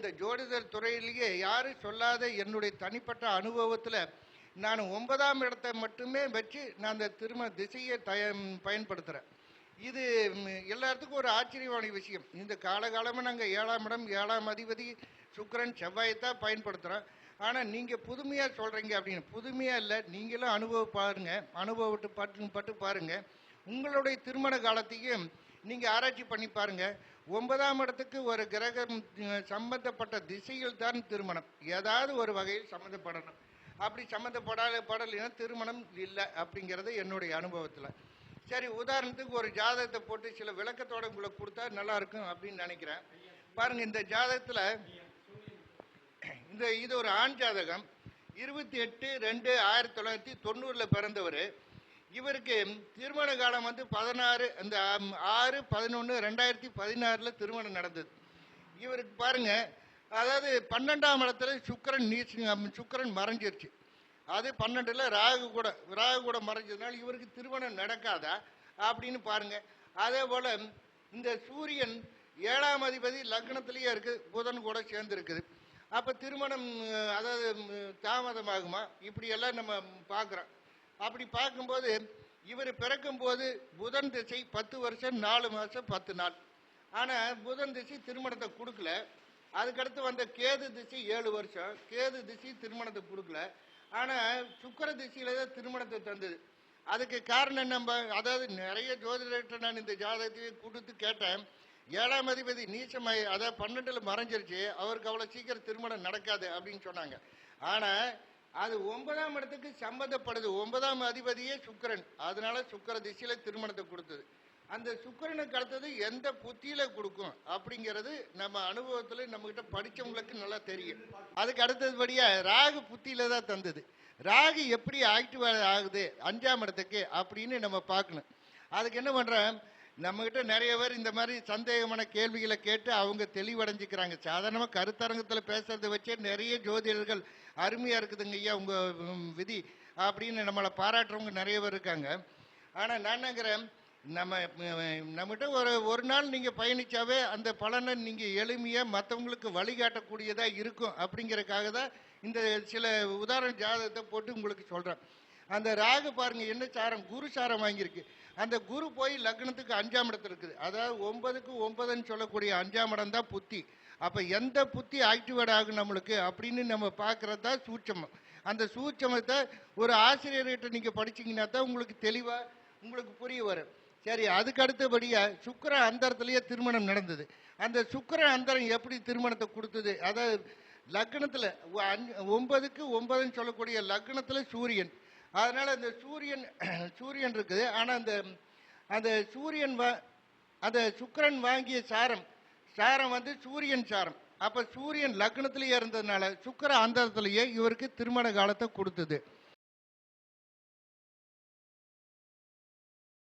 இந்த ஜோதிடர் துறையிலேயே யாரும் சொல்லாத என்னுடைய தனிப்பட்ட அனுபவத்தில் நான் ஒன்பதாம் இடத்தை மட்டுமே வச்சு நான் அந்த திருமண திசையை தய பயன்படுத்துகிறேன் இது எல்லாத்துக்கும் ஒரு ஆச்சரியமான விஷயம். இந்த காலகாலமாக நாங்கள் ஏழாம் இடம் ஏழாம் அதிபதி சுக்கரன் செவ்வாயை தான் பயன்படுத்துகிறோம் ஆனால் நீங்கள் புதுமையாக சொல்கிறீங்க அப்படின்னு. புதுமையாக இல்லை நீங்களும் அனுபவ பாருங்கள் அனுபவப்பட்டு பட்டு பட்டு பாருங்கள் உங்களுடைய திருமண காலத்தையும் நீங்கள் ஆராய்ச்சி பண்ணி பாருங்க. ஒன்பதாம் இடத்துக்கு ஒரு கிரகம் சம்பந்தப்பட்ட திசையில் தான் திருமணம். ஏதாவது ஒரு வகையில் சம்மந்தப்படணும் அப்படி சம்மந்தப்படாத படலைன்னா திருமணம் இல்லை அப்படிங்கிறது என்னுடைய அனுபவத்தில். சரி உதாரணத்துக்கு ஒரு ஜாதகத்தை போட்டு சில விளக்கத்தோட உங்களுக்கு கொடுத்தா நல்லா இருக்கும் அப்படின்னு நினைக்கிறேன். பாருங்கள் இந்த ஜாதகத்தில் இந்த இது ஒரு ஆண் ஜாதகம். இருபத்தி எட்டு ரெண்டு ஆயிரத்தி தொள்ளாயிரத்தி தொண்ணூறில் பிறந்தவர். இவருக்கு திருமண காலம் வந்து பதினாறு அந்த ஆறு பதினொன்று ரெண்டாயிரத்தி பதினாறில் திருமணம் நடந்தது. இவருக்கு பாருங்க அதாவது பன்னெண்டாம் இடத்துல சுக்கிரன் நீச்சு சுக்கிரன் மறைஞ்சிருச்சு. அது பன்னெண்டில் ராகு கூட ராகு கூட மறைஞ்சதுனால இவருக்கு திருமணம் நடக்காதா அப்படின்னு பாருங்க. அதே போல் இந்த சூரியன் ஏழாம் அதிபதி லக்னத்திலேயே இருக்குது புதன் கூட சேர்ந்துருக்குது. அப்போ திருமணம் அதாவது தாமதமாகுமா? இப்படியெல்லாம் நம்ம பார்க்குறோம் அப்படி பார்க்கும்போது இவர் பிறக்கும்போது புதன் திசை பத்து வருஷம் நாலு மாதம் பத்து நாள். ஆனால் புதன் திசை திருமணத்தை கொடுக்கல. அதுக்கடுத்து வந்த கேது திசை ஏழு வருஷம். கேது திசை திருமணத்தை கொடுக்கல. ஆனால் சுக்கர திசையில் தான் திருமணத்தை தந்தது. அதுக்கு காரணம் நம்ம அதாவது நிறைய ஜோதிடர்கிட்ட நான் இந்த ஜாதகத்தையே கொடுத்து கேட்டேன். ஏழாம் அதிபதி நீச்சமாய் அதாவது பன்னெண்டில் மறைஞ்சிருச்சு. அவருக்கு அவ்வளோ சீக்கிரம் திருமணம் நடக்காது அப்படின்னு சொன்னாங்க. ஆனால் அது ஒன்பதாம் இடத்துக்கு சம்பந்தப்படுது. ஒன்பதாம் அதிபதியே சுக்கிரன். அதனால சுக்கிர திசையில திருமணத்தை கொடுத்தது. அந்த சுக்கரனுக்கு அடுத்தது எந்த புத்தியில கொடுக்கும் அப்படிங்கிறது நம்ம அனுபவத்துல நம்ம கிட்ட படிச்சவங்களுக்கு நல்லா தெரியும். அதுக்கு அடுத்ததுபடியா ராகு புத்தியில தான் தந்தது. ராகு எப்படி ஆக்டிவ் ஆகுது? அஞ்சாம் இடத்துக்கு அப்படின்னு நம்ம பார்க்கணும். அதுக்கு என்ன பண்றேன் நம்மகிட்ட நிறைய பேர் இந்த மாதிரி சந்தேகமான கேள்விகளை கேட்டு அவங்க தெளிவடைஞ்சுக்கிறாங்க. சாதாரணமாக கருத்தரங்கத்தில் பேசுறதை வச்சே நிறைய ஜோதிடர்கள் அருமையாக இருக்குதுங்க ஐயா உங்கள் விதி அப்படின்னு நம்மளை பாராட்டுறவங்க நிறைய பேர் இருக்காங்க. ஆனால் நான் நினைக்கிறேன் நம்ம நம்மகிட்ட ஒரு ஒரு நாள் நீங்கள் பயணிச்சாவே அந்த பலனை நீங்கள் எளிமையாக மற்றவங்களுக்கு வழிகாட்டக்கூடியதாக இருக்கும் அப்படிங்கிறதுக்காக தான் இந்த சில உதாரண ஜாதகத்தை போட்டு உங்களுக்கு சொல்கிறேன் அந்த ராகு பாருங்க என்ன சாரம்? குரு சாரம் வாங்கியிருக்கு. அந்த குரு போய் லக்னத்துக்கு அஞ்சாம் இடத்துல இருக்குது. அதாவது ஒன்பதுக்கு ஒன்பதுன்னு சொல்லக்கூடிய அஞ்சாம் இடம் தான் புத்தி. அப்போ எந்த புத்தி ஆக்டிவேட் ஆகும் நம்மளுக்கு அப்படின்னு நம்ம பார்க்கறது தான் சூட்சமம். அந்த சூட்சமத்தை ஒரு ஆசிரியர்கிட்ட நீங்கள் படிச்சீங்கன்னா தான் உங்களுக்கு தெளிவாக உங்களுக்கு புரிய வரும். சரி அதுக்கு அடுத்தபடியாக சுக்கிர அந்தரத்துலேயே திருமணம் நடந்தது. அந்த சுக்கிர அந்தரம் எப்படி திருமணத்தை கொடுத்தது? அதாவது லக்னத்தில் அஞ்சு- ஒன்பதுக்கு ஒன்பதுன்னு சொல்லக்கூடிய லக்னத்தில் சூரியன். அதனால் அந்த சூரியன் சூரியன் இருக்குது. ஆனால் அந்த அந்த சூரியன் வா அந்த சுக்கிரன் வாங்கிய சாரம் சாரம் வந்து சூரியன் சாரம். அப்போ சூரியன் லக்னத்திலேயே இருந்ததுனால சுக்கிர அந்தரத்திலேயே இவருக்கு திருமண காலத்தை கொடுத்தது.